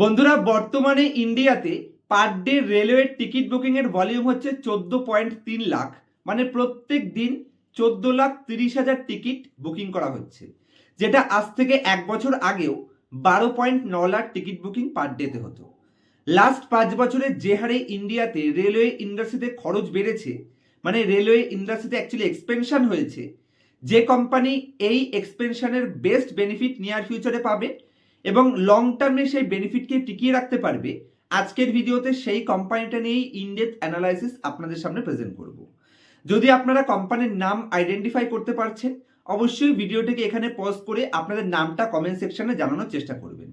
বন্ধুরা, বর্তমানে ইন্ডিয়াতে per day railway ticket booking এর ভলিউম হচ্ছে চোদ্দ পয়েন্ট তিন লাখ। মানে প্রত্যেক দিন চোদ্দ লাখ তিরিশ হাজার টিকিট বুকিং করা হচ্ছে, যেটা আজ থেকে এক বছর আগেও বারো পয়েন্ট ন লাখ টিকিট বুকিং পার ডেতে হতো। লাস্ট পাঁচ বছরে যে হারে ইন্ডিয়াতে রেলওয়ে ইন্ডাস্ট্রিতে খরচ বেড়েছে মানে রেলওয়ে ইন্ডাস্ট্রিতে অ্যাকচুয়ালি এক্সপেনশন হয়েছে, যে কোম্পানি এই এক্সপেনশনের বেস্ট বেনিফিট নিয়ার ফিউচারে পাবে এবং লং টার্মে সেই বেনিফিটকে টিকিয়ে রাখতে পারবে, আজকের ভিডিওতে সেই কোম্পানিটা নিয়েই ইনডেপথ অ্যানালাইসিস আপনাদের সামনে প্রেজেন্ট করব। যদি আপনারা কোম্পানির নাম আইডেন্টিফাই করতে পারছেন, অবশ্যই ভিডিওটিকে এখানে পজ করে আপনাদের নামটা কমেন্ট সেকশনে জানানোর চেষ্টা করবেন।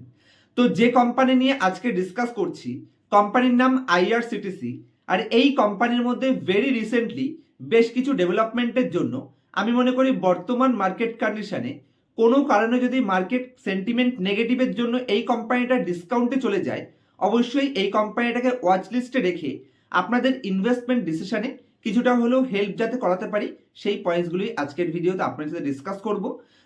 তো যে কোম্পানি নিয়ে আজকে ডিসকাস করছি কোম্পানির নাম আইআরসিটিসি আর এই কোম্পানির মধ্যে ভেরি রিসেন্টলি বেশ কিছু ডেভেলপমেন্টের জন্য আমি মনে করি বর্তমান মার্কেট কন্ডিশনে কোনো কারণে যদি মার্কেট সেন্টিমেন্ট নেগেটিভের জন্য এই কোম্পানিটা ডিসকাউন্টে চলে যায়, অবশ্যই এই কোম্পানিটাকে ওয়াচ লিস্টে রেখে আপনাদের ইনভেস্টমেন্ট ডিসিশনে কিছুটা হলেও হেল্প যাতে করাতে পারি, সেই পয়েন্টসগুলি আজকের ভিডিওতে আপনার সাথে ডিসকাস করব।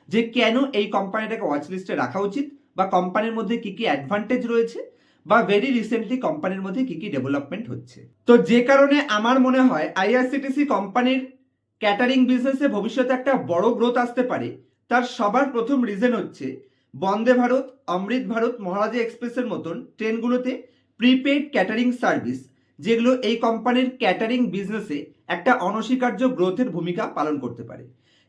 যে কেন এই কোম্পানিটাকে ওয়াচ লিস্টে রাখা উচিত বা কোম্পানির মধ্যে কি কি অ্যাডভান্টেজ রয়েছে বা ভেরি রিসেন্টলি কোম্পানির মধ্যে কি কি ডেভেলপমেন্ট হচ্ছে। তো যে কারণে আমার মনে হয় আইআরসিটিসি কোম্পানির ক্যাটারিং বিজনেসে ভবিষ্যতে একটা বড় গ্রোথ আসতে পারে। তার সবার প্রথম রিজন হচ্ছে, বন্দে ভারত, অমৃত ভারত, মহারাজা এক্সপ্রেসের মতন ট্রেনগুলোতে প্রিপেড ক্যাটারিং সার্ভিস যেগুলো এই কোম্পানির ক্যাটারিং বিজনেসে একটা অনস্বীকার্য গ্রোথের ভূমিকা পালন করতে পারে।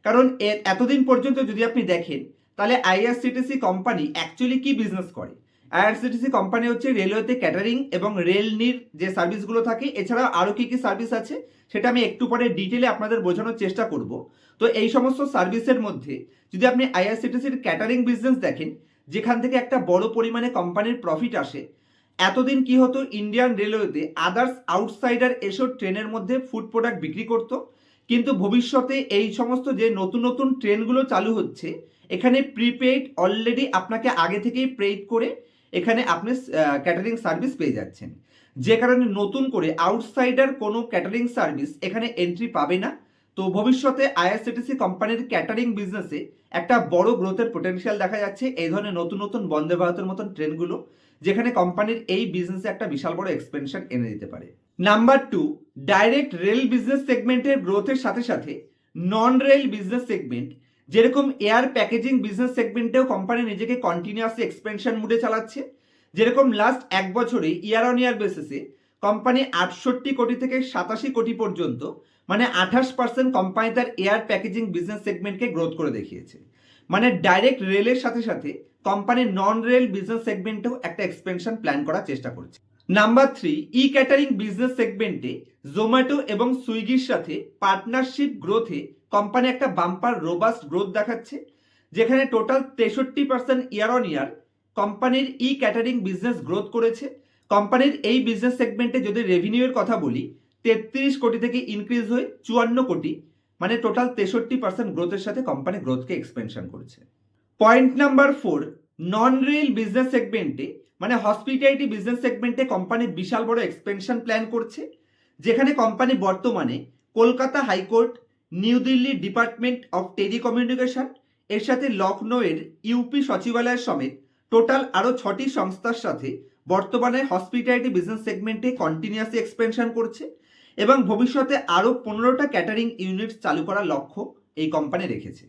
কারণ এতদিন পর্যন্ত যদি আপনি দেখেন, তাহলে আইআরসিটিসি কোম্পানি অ্যাকচুয়ালি কি বিজনেস করে? আইআরসিটিসি কোম্পানি হচ্ছে রেলওয়েতে ক্যাটারিং এবং রেল নির যে সার্ভিসগুলো থাকে, এছাড়াও আরও কি কি সার্ভিস আছে, সেটা আমি একটু পরে ডিটেলে আপনাদের বোঝানোর চেষ্টা করব। তো এই সমস্ত সার্ভিসের মধ্যে যদি আপনি আইআরসিটিসির ক্যাটারিং বিজনেস দেখেন, যেখান থেকে একটা বড় পরিমাণে কোম্পানির প্রফিট আসে, এতদিন কি হতো, ইন্ডিয়ান রেলওয়েতে আদার্স আউটসাইডার এসব ট্রেনের মধ্যে ফুড প্রোডাক্ট বিক্রি করতো, কিন্তু ভবিষ্যতে এই সমস্ত যে নতুন নতুন ট্রেনগুলো চালু হচ্ছে, এখানে প্রিপেইড অলরেডি আপনাকে আগে থেকেই পেইড করে এখানে আপনি ক্যাটারিং সার্ভিস পেয়ে যাচ্ছেন। যে কারণে নতুন করে আউটসাইডার কোনো ক্যাটারিং সার্ভিস এখানে এন্ট্রি পাবে না। তো ভবিষ্যতে আইআরসিটিসি কোম্পানির ক্যাটারিং বিজনেসে একটা বড় গ্রোথের পোটেনশিয়াল দেখা যাচ্ছে এই ধরনের নতুন নতুন বন্দে ভারতের মতন ট্রেনগুলো, যেখানে কোম্পানির এই বিজনেসে একটা বিশাল বড় এক্সপেনশন এনে দিতে পারে। Number two direct rail business সেগমেন্টের গ্রোথের সাথে সাথে নন রেল বিজনেস সেগমেন্ট যেরকম এয়ার প্যাকেজিং বিজনেস সেগমেন্টেও কোম্পানি নিজেকে কন্টিনিউয়াসলি এক্সপেনশন মুডে চালাচ্ছে। যেরকম লাস্ট এক বছরে ইয়ার অন ইয়ার বেসিসে কোম্পানি আটষট্টি কোটি থেকে সাতাশি কোটি পর্যন্ত মানে আঠাশ পার্সেন্ট কোম্পানি তার এয়ার প্যাকেজিং বিজনেস সেগমেন্টকে গ্রোথ করে দেখিয়েছে। মানে ডাইরেক্ট রেলের সাথে সাথে কোম্পানির নন রেল বিজনেস সেগমেন্টেও একটা এক্সপেনশন প্ল্যান করার চেষ্টা করছে। Number three E catering business সেগমেন্টে জোম্যাটো এবং সুইগির সাথে পার্টনারশিপ গ্রোথে কোম্পানি একটা বাম্পার রোবাস্ট গ্রোথ দেখাচ্ছে, যেখানে টোটাল তেষট্টি পার্সেন্ট ইয়ার অন ইয়ার কোম্পানির ই ক্যাটারিং বিজনেস গ্রোথ করেছে। কোম্পানির এই বিজনেস সেগমেন্টে যদি রেভিনিউয়ের কথা বলি, তেত্রিশ কোটি থেকে ইনক্রিজ হয়ে চুয়ান্ন কোটি মানে টোটাল তেষট্টি পার্সেন্ট গ্রোথের সাথে কোম্পানি গ্রোথকে এক্সপেনশন করেছে। Point number four non rail business সেগমেন্টে মানে হসপিটালিটি বিজনেস সেগমেন্টে কোম্পানি বিশাল বড় এক্সপেনশন প্ল্যান করছে, যেখানে কোম্পানি বর্তমানে Kolkata high court new Delhi department of telecommunication, এর সাথে লখনৌয়ের ইউপি সচিবালয়ের সমেত টোটাল আরও ছটি সংস্থার সাথে বর্তমানে হসপিটালিটি বিজনেস সেগমেন্টে কন্টিনিউয়াসলি এক্সপেনশন করছে এবং ভবিষ্যতে আরও পনেরোটা ক্যাটারিং ইউনিট চালু করার লক্ষ্য এই কোম্পানি রেখেছে।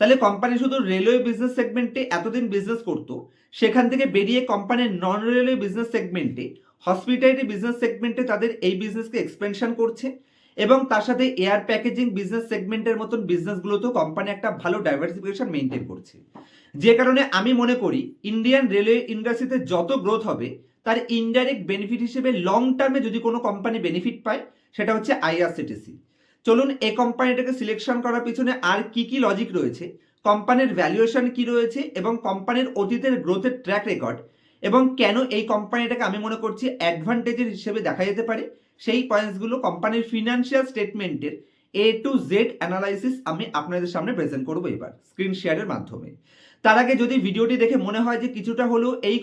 তাহলে কোম্পানি শুধু রেলওয়ে বিজনেস সেগমেন্টে এতদিন বিজনেস করতো, সেখান থেকে বেরিয়ে কোম্পানির নন রেলওয়ে বিজনেস সেগমেন্টে হসপিটালিটি বিজনেস সেগমেন্টে তাদের এই বিজনেসকে এক্সপেনশন করছে। এবং তার সাথে এয়ার প্যাকেজিং বিজনেস সেগমেন্টের মতন বিজনেসগুলোতেও কোম্পানি একটা ভালো ডাইভার্সিফিকেশন মেনটেন করছে। যে কারণে আমি মনে করি ইন্ডিয়ান রেলওয়ে ইন্ডাস্ট্রিতে যত গ্রোথ হবে, তার ইনডাইরেক্ট বেনিফিট হিসেবে লং টার্মে যদি কোনো কোম্পানি বেনিফিট পায়, সেটা হচ্ছে আইআরসিটিসি চলুন এই কোম্পানিটাকে সিলেকশন করার পিছনে আর কি কি লজিক রয়েছে কোম্পানির ভ্যালুয়েশন কি রয়েছে এবং কোম্পানির অতীতের গ্রোথের ট্র্যাক রেকর্ড এবং কেন এই কোম্পানিটাকে আমি মনে করছি অ্যাডভান্টেজের হিসেবে দেখা যেতে পারে সেই পয়েন্টসগুলো কোম্পানির ফিনান্সিয়াল স্টেটমেন্টের এ টু জেড অ্যানালাইসিস আমি আপনাদের সামনে প্রেজেন্ট করব এবার স্ক্রিন শেয়ারের মাধ্যমে। তার আগে যদি ভিডিওটি দেখে মনে হয় যে কিছুটা হলেও এই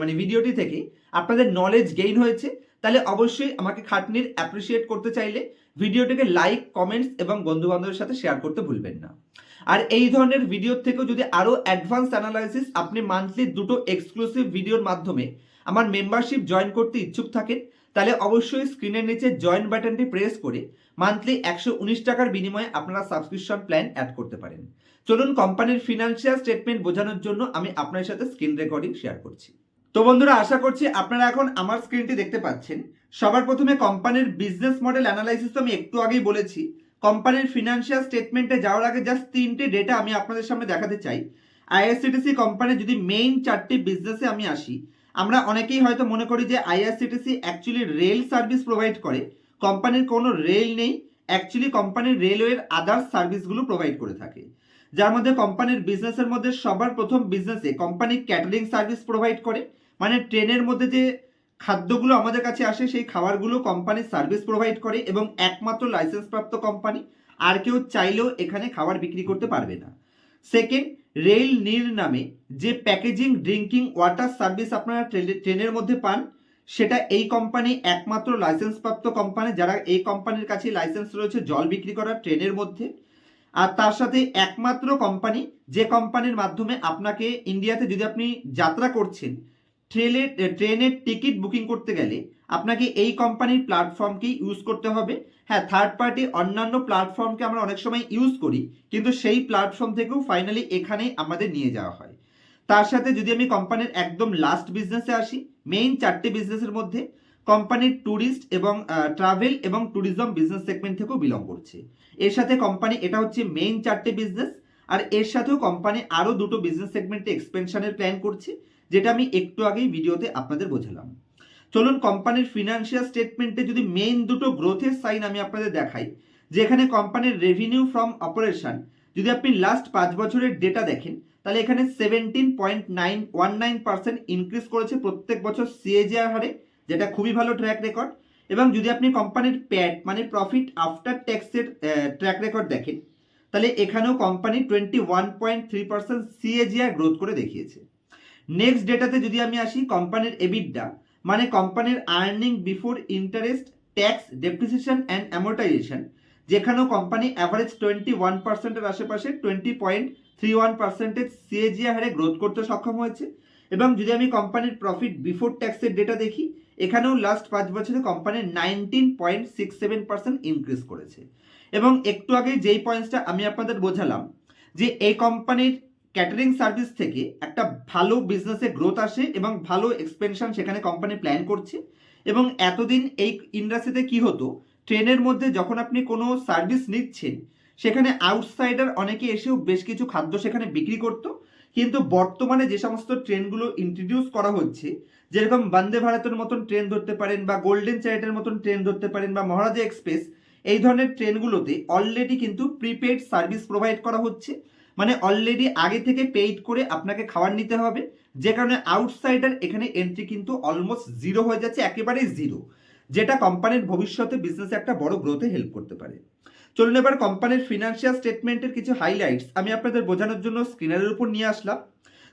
মানে ভিডিওটি থেকে আপনাদের নলেজ গেইন হয়েছে, তাহলে অবশ্যই আমাকে খাটনির অ্যাপ্রিসিয়েট করতে চাইলে ভিডিওটিকে লাইক কমেন্টস এবং বন্ধু বান্ধবের সাথে শেয়ার করতে ভুলবেন না। আর এই ধরনের ভিডিওর থেকেও যদি আরও অ্যাডভান্স অ্যানালাইসিস আপনি মান্থলি দুটো এক্সক্লুসিভ ভিডিওর মাধ্যমে আমার মেম্বারশিপ জয়েন করতে ইচ্ছুক থাকেন তাহলে অবশ্যই স্ক্রিনের নিচে জয়েন বাটনটি প্রেস করে মান্থলি একশো উনিশ টাকার বিনিময়ে আপনারা সাবস্ক্রিপশন প্ল্যান অ্যাড করতে পারেন। চলুন কোম্পানির ফিনান্সিয়াল স্টেটমেন্ট বোঝানোর জন্য আমি আপনার সাথে স্ক্রিন রেকর্ডিং শেয়ার করছি। তো বন্ধুরা, আশা করছি আপনারা এখন আমার স্ক্রিনটি দেখতে পাচ্ছেন। সবার প্রথমে কোম্পানির বিজনেস মডেল অ্যানালাইসিস তো আমি একটু আগেই বলেছি। কোম্পানির ফিনান্সিয়াল স্টেটমেন্টে যাওয়ার আগে জাস্ট তিনটে ডেটা আমি আপনাদের সামনে দেখাতে চাই। আইআরসিটিসি কোম্পানির যদি মেইন চারটি বিজনেসে আমি আসি আমরা অনেকেই হয়তো মনে করি যে IRCTC actually rail service provide করে। কোম্পানির কোনো রেল নেই অ্যাকচুয়ালি কোম্পানির রেলওয়ের আদার্স সার্ভিসগুলো প্রোভাইড করে থাকে। যার মধ্যে কোম্পানির বিজনেসের মধ্যে সবার প্রথম বিজনেসে কোম্পানি ক্যাটারিং সার্ভিস প্রোভাইড করে। মানে ট্রেনের মধ্যে যে খাদ্যগুলো আমাদের কাছে আসে, সেই খাবারগুলো কোম্পানি সার্ভিস প্রোভাইড করে এবং একমাত্র লাইসেন্স প্রাপ্ত কোম্পানি। আর কেউ চাইলেও এখানে খাবার বিক্রি করতে পারবে না। সেকেন্ড রেল নীল নামে যে প্যাকেজিং, ড্রিঙ্কিং, ওয়াটার সার্ভিস আপনারা ট্রেনে- ট্রেনের মধ্যে পান, সেটা এই কোম্পানি একমাত্র লাইসেন্স প্রাপ্ত কোম্পানি, যারা এই কোম্পানির কাছে লাইসেন্স রয়েছে জল বিক্রি করার ট্রেনের মধ্যে। আর তার সাথে একমাত্র কোম্পানি, যে কোম্পানির মাধ্যমে আপনাকে ইন্ডিয়াতে যদি আপনি যাত্রা করছেন ট্রেনের ট্রেনের টিকিট বুকিং করতে গেলে আপনাকে এই কোম্পানির প্ল্যাটফর্মকেই ইউজ করতে হবে। হ্যাঁ থার্ড পার্টি অন্যান্য প্ল্যাটফর্মকে আমরা অনেক সময় ইউজ করি, কিন্তু সেই প্ল্যাটফর্ম থেকেও ফাইনালি এখানে আমাদের নিয়ে যাওয়া হয়। তার সাথে যদি আমি কোম্পানির একদম লাস্ট বিজনেসে আসি মেইন চারটে বিজনেসের মধ্যে কোম্পানির ট্যুরিস্ট এবং ট্রাভেল এবং ট্যুরিজম বিজনেস সেগমেন্ট থেকেও বিলং করছে। এর সাথে কোম্পানি এটা হচ্ছে মেইন চারটে বিজনেস আর এর সাথেও কোম্পানি আরও দুটো বিজনেস সেগমেন্টে এক্সপেনশনের প্ল্যান করছে, যেটা আমি একটু আগেই ভিডিওতে আপনাদের বোঝালাম। চলুন কোম্পানির ফিনান্সিয়াল স্টেটমেন্টে যদি মেইন দুটো গ্রোথের সাইন আমি আপনাদের দেখাই যে এখানে কোম্পানির রেভিনিউ ফ্রম অপারেশন যদি আপনি লাস্ট পাঁচ বছরের ডেটা দেখেন, তাহলে এখানে seventeen point nine one nine percent increase করেছে প্রত্যেক বছর সিএজিআর হারে, যেটা খুবই ভালো ট্র্যাক রেকর্ড এবং যদি আপনি কোম্পানির প্যাট মানে প্রফিট আফটার ট্যাক্সের ট্র্যাক রেকর্ড দেখেন, তাহলে এখানেও company twenty one point three percent CAGR growth করে দেখিয়েছে। নেক্সট ডেটাতে যদি আমি আসি কোম্পানির এবিডা মানে কোম্পানির earning before interest tax depreciation and amortisation যেখানেও company average twenty one পার্সেন্টের আশেপাশে twenty point three one percentage CAGR হারে গ্রোথ করতে সক্ষম হয়েছে। এবং যদি আমি কোম্পানির প্রফিট বিফোর ট্যাক্সের ডেটা দেখি, এখানেও লাস্ট পাঁচ বছরে company nineteen point six seven percent increase করেছে। এবং একটু আগে যেই পয়েন্টসটা আমি আপনাদের বোঝালাম, যে এই কোম্পানির ক্যাটারিং সার্ভিস থেকে একটা ভালো বিজনেসে গ্রোথ আসে এবং ভালো এক্সপেনশন সেখানে কোম্পানি প্ল্যান করছে। এবং এতদিন এই ইন্ডাস্ট্রিতে কি হতো? ট্রেনের মধ্যে যখন আপনি কোনো সার্ভিস নিচ্ছেন, সেখানে আউটসাইডার অনেকে এসেও বেশ কিছু খাদ্য সেখানে বিক্রি করতো। কিন্তু বর্তমানে যে সমস্ত ট্রেনগুলো ইন্ট্রোডিউস করা হচ্ছে, যেরকম বন্দে ভারতের মতন ট্রেন ধরতে পারেন বা গোল্ডেন চ্যারিটের মতন ট্রেন ধরতে পারেন বা মহারাজা এক্সপ্রেস এই ধরনের ট্রেনগুলোতে অলরেডি কিন্তু প্রিপেড সার্ভিস প্রোভাইড করা হচ্ছে। মানে অলরেডি আগে থেকে পেইড করে আপনাকে খাবার নিতে হবে। যে কারণে আউটসাইডার এখানে এন্ট্রি কিন্তু অলমোস্ট জিরো হয়ে যাচ্ছে, একেবারেই জিরো যেটা কোম্পানির ভবিষ্যতে বিজনেসে একটা বড় গ্রোথে হেল্প করতে পারে। চলুন এবার কোম্পানির ফিনান্সিয়াল স্টেটমেন্টের কিছু হাইলাইটস আমি আপনাদের বোঝানোর জন্য স্ক্রিনারের উপর নিয়ে আসলাম।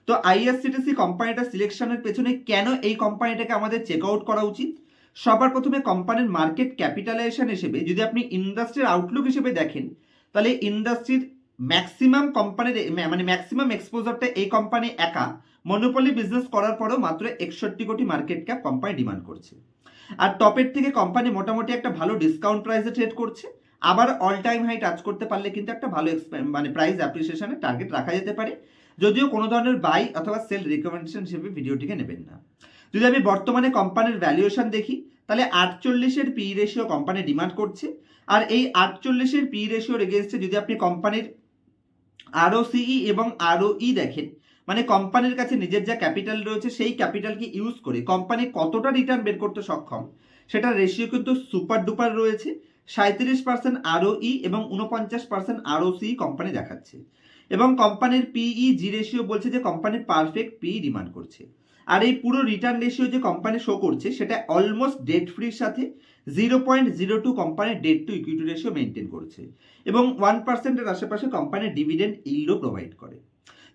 তো আইএসসিটিসি কোম্পানিটা সিলেকশনের পেছনে কেন এই কোম্পানিটাকে আমাদের চেক আউট করা উচিত? সবার প্রথমে কোম্পানির মার্কেট ক্যাপিটালাইজেশন হিসেবে যদি আপনি ইন্ডাস্ট্রির আউটলুক হিসেবে দেখেন, তাহলে ইন্ডাস্ট্রির ম্যাক্সিমাম কোম্পানির মানে ম্যাক্সিমাম এক্সপোজারটা এই কোম্পানি একা মনোপলি বিজনেস করার পরেও মাত্র একষট্টি কোটি মার্কেট ক্যাপ কোম্পানি ডিমান্ড করছে। আর টপের থেকে কোম্পানি মোটামুটি একটা ভালো ডিসকাউন্ট প্রাইসে ট্রেড করছে। আবার অল টাইম হাই টাচ করতে পারলে কিন্তু একটা ভালো মানে প্রাইস অ্যাপ্রিসিয়েশনের টার্গেট রাখা যেতে পারে। যদিও কোনো ধরনের বাই অথবা সেল রিকমেন্ডেশন হিসেবে ভিডিওটিকে নেবেন না। যদি আমি বর্তমানে কোম্পানির ভ্যালুয়েশন দেখি, তাহলে আটচল্লিশের পি রেশিও কোম্পানি ডিমান্ড করছে। আর এই আটচল্লিশের পি রেশিওর এগেনস্টে যদি আপনি কোম্পানির আরও সিই এবং আরও ই দেখেন মানে কোম্পানির কাছে নিজের যা ক্যাপিটাল রয়েছে, সেই ক্যাপিটালকে ইউজ করে কোম্পানি কতটা রিটার্ন বের করতে সক্ষম সেটা রেশিও কিন্তু সুপার ডুপার রয়েছে সাঁত্রিশ পার্সেন্ট আরও ই এবং উনপঞ্চাশ পার্সেন্ট আরও সি কোম্পানি দেখাচ্ছে। এবং কোম্পানির পিই জি রেশিও বলছে যে কোম্পানি পারফেক্ট পি ডিমান্ড করছে। আর এই পুরো রিটার্ন রেশিও যে কোম্পানি শো করছে, সেটা অলমোস্ট ডেট ফ্রির সাথে জিরো পয়েন্ট জিরো টু কোম্পানির debt to equity ratio maintain করছে। এবং ওয়ান পার্সেন্টের আশেপাশে কোম্পানির ডিভিডেন্ড ইল্ডও প্রোভাইড করে।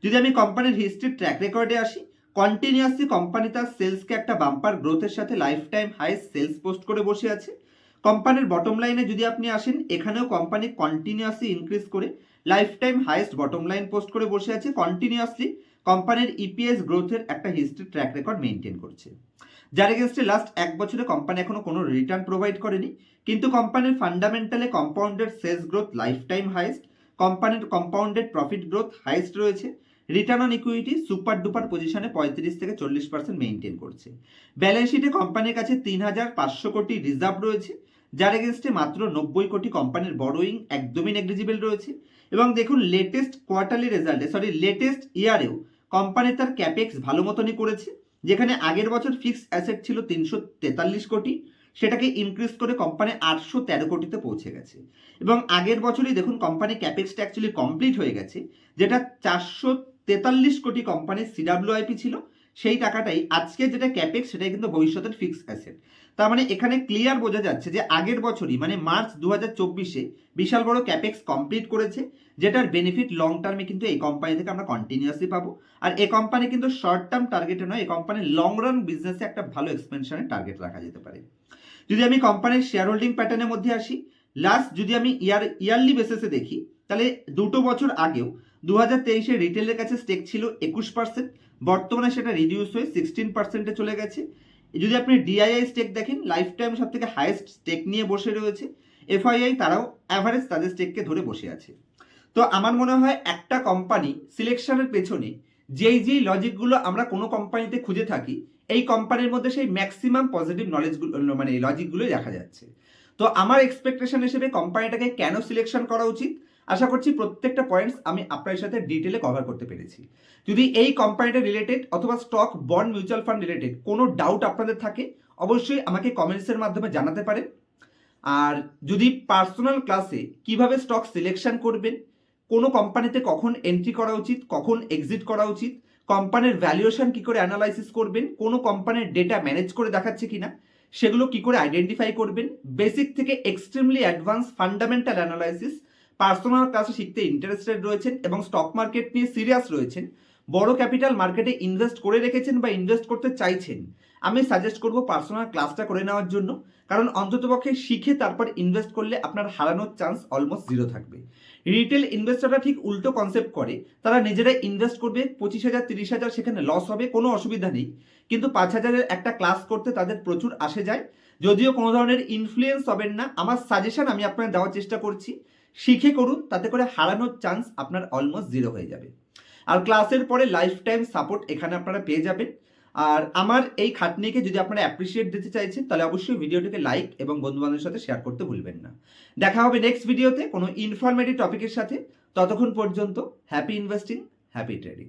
যদি আমি কোম্পানির হিস্ট্রির ট্র্যাক রেকর্ডে আসি কন্টিনিউয়াসলি কোম্পানি তার সেলসকে একটা বাম্পার গ্রোথের সাথে life time high sales post করে বসে আছে। কোম্পানির বটম লাইনে যদি আপনি আসেন, এখানেও কোম্পানি কন্টিনিউয়াসলি ইনক্রিজ করে life time highest bottom line post করে বসে আছে। কন্টিনিউয়াসলি কোম্পানির ইপিএস গ্রোথের একটা হিস্ট্রি ট্র্যাক রেকর্ড মেনটেন করছে। যার এগেনস্টে লাস্ট এক বছরে কোম্পানি এখনও কোনো রিটার্ন প্রোভাইড করেনি, কিন্তু কোম্পানির ফান্ডামেন্টালে compounded sales growth life time highest কোম্পানির কম্পাউন্ডেড প্রফিট গ্রোথ হাইস্ট রয়েছে return on equity super duper পজিশনে পঁয়ত্রিশ থেকে চল্লিশ পার্সেন্ট মেনটেন করছে। ব্যালেন্স শিটে কোম্পানির কাছে তিন হাজার পাঁচশো কোটি রিজার্ভ রয়েছে, যার এগেনস্টে মাত্র নব্বই কোটি কোম্পানির বড়োইং একদমই নেগলিজিবল রয়েছে। এবং দেখুন লেটেস্ট কোয়ার্টারলি রেজাল্টে সরি লেটেস্ট ইয়ারেও কোম্পানি তার ক্যাপেক্স ভালো মতনই করেছে, যেখানে আগের বছর ফিক্সড অ্যাসেট ছিল তিনশো তেতাল্লিশ কোটি, সেটাকে ইনক্রিজ করে কোম্পানি আটশো তেরো কোটিতে পৌঁছে গেছে। এবং আগের বছরই দেখুন কোম্পানি ক্যাপেক্সটা অ্যাকচুয়ালি কমপ্লিট হয়ে গেছে, যেটা চারশো তেতাল্লিশ কোটি কোম্পানির সিডাব্লিউআইপি ছিল সেই টাকাটাই আজকে যেটা ক্যাপেক্স সেটাই কিন্তু ভবিষ্যতের ফিক্সড অ্যাসেট তার মানে এখানে ক্লিয়ার বোঝা যাচ্ছে যে আগের বছরই মানে মার্চ দু হাজার চব্বিশে বিশাল বড় ক্যাপেক্স কমপ্লিট করেছে, যেটার বেনিফিট লং টার্মে কিন্তু এই কোম্পানি থেকে আমরা কন্টিনিউয়াসলি পাবো। আর এই কোম্পানি কিন্তু শর্ট টার্ম টার্গেটে নয় এই কোম্পানির লং রান বিজনেসে একটা ভালো এক্সপেনশনের টার্গেট রাখা যেতে পারে। যদি আমি কোম্পানির শেয়ার হোল্ডিং প্যাটার্নের মধ্যে আসি লাস্ট যদি আমি ইয়ার ইয়ারলি বেসিসে দেখি, তাহলে দুটো বছর আগেও দু হাজার তেইশে রিটেলের কাছে স্টেক ছিল একুশ পার্সেন্ট বর্তমানে সেটা রিডিউস হয়ে সিক্সটিন পার্সেন্টে চলে গেছে। যদি আপনি ডিআইআই স্টেক দেখেন লাইফ টাইম সব থেকে হাইয়েস্ট স্টেক নিয়ে বসে রয়েছে। এফআইআই তারাও অ্যাভারেজ তাদের স্টেককে ধরে বসে আছে। তো আমার মনে হয় একটা কোম্পানি সিলেকশনের পেছনে যেই যেই লজিকগুলো আমরা কোনো কোম্পানিতে খুঁজে থাকি, এই কোম্পানির মধ্যে সেই ম্যাক্সিমাম পজিটিভ নলেজগুলো মানে লজিকগুলোই দেখা যাচ্ছে। তো আমার এক্সপেকটেশন হিসেবে কোম্পানিটাকে কেন সিলেকশন করা উচিত? আশা করছি প্রত্যেকটা পয়েন্টস আমি আপনার সাথে ডিটেলে কভার করতে পেরেছি। যদি এই কোম্পানিটা রিলেটেড অথবা stock bond mutual fund related কোনো ডাউট আপনাদের থাকে, অবশ্যই আমাকে কমেন্টসের মাধ্যমে জানাতে পারেন। আর যদি পার্সোনাল ক্লাসে কীভাবে স্টক সিলেকশন করবেন, কোনো কোম্পানিতে কখন এন্ট্রি করা উচিত, কখন এক্সিট করা উচিত কোম্পানির ভ্যালুয়েশন কি করে অ্যানালাইসিস করবেন, কোনো কোম্পানির ডেটা ম্যানেজ করে দেখাচ্ছে কিনা, সেগুলো কি করে আইডেন্টিফাই করবেন বেসিক থেকে extremely advance fundamental analysis personal ক্লাসে শিখতে ইন্টারেস্টেড রয়েছেন এবং স্টক মার্কেট নিয়ে সিরিয়াস রয়েছেন। বড় ক্যাপিটাল মার্কেটে ইনভেস্ট করে রেখেছেন বা ইনভেস্ট করতে চাইছেন। আমি সাজেস্ট করব পার্সোনাল ক্লাসটা করে নেওয়ার জন্য। কারণ অন্ততপক্ষে শিখে তারপর ইনভেস্ট করলে আপনার হারানোর চান্স অলমোস্ট জিরো থাকবে। রিটেল ইনভেস্টররা ঠিক উল্টো কনসেপ্ট করে। তারা নিজেরাই ইনভেস্ট করবে, পঁচিশ হাজার, তিরিশ হাজার সেখানে লস হবে, কোনো অসুবিধা নেই। কিন্তু পাঁচ হাজারের একটা ক্লাস করতে তাদের প্রচুর আসে যায়। যদিও কোনো ধরনের ইনফ্লুয়েন্স হবেন না। আমার সাজেশন আমি আপনার দেওয়ার চেষ্টা করছি। শিখে করুন, তাতে করে হারানোর চান্স আপনার অলমোস্ট জিরো হয়ে যাবে। আর ক্লাসের পরে লাইফ টাইম সাপোর্ট এখানে আপনারা পেয়ে যাবেন। আর আমার এই খাটনিকে যদি আপনারা অ্যাপ্রিসিয়েট দিতে চাইছেন, তাহলে অবশ্যই ভিডিওটিকে লাইক এবং বন্ধুবান্ধবের সাথে শেয়ার করতে ভুলবেন না। দেখা হবে নেক্সট ভিডিওতে কোনো ইনফরমেটিভ টপিকের সাথে। ততক্ষণ পর্যন্ত হ্যাপি ইনভেস্টিং হ্যাপি ট্রেডিং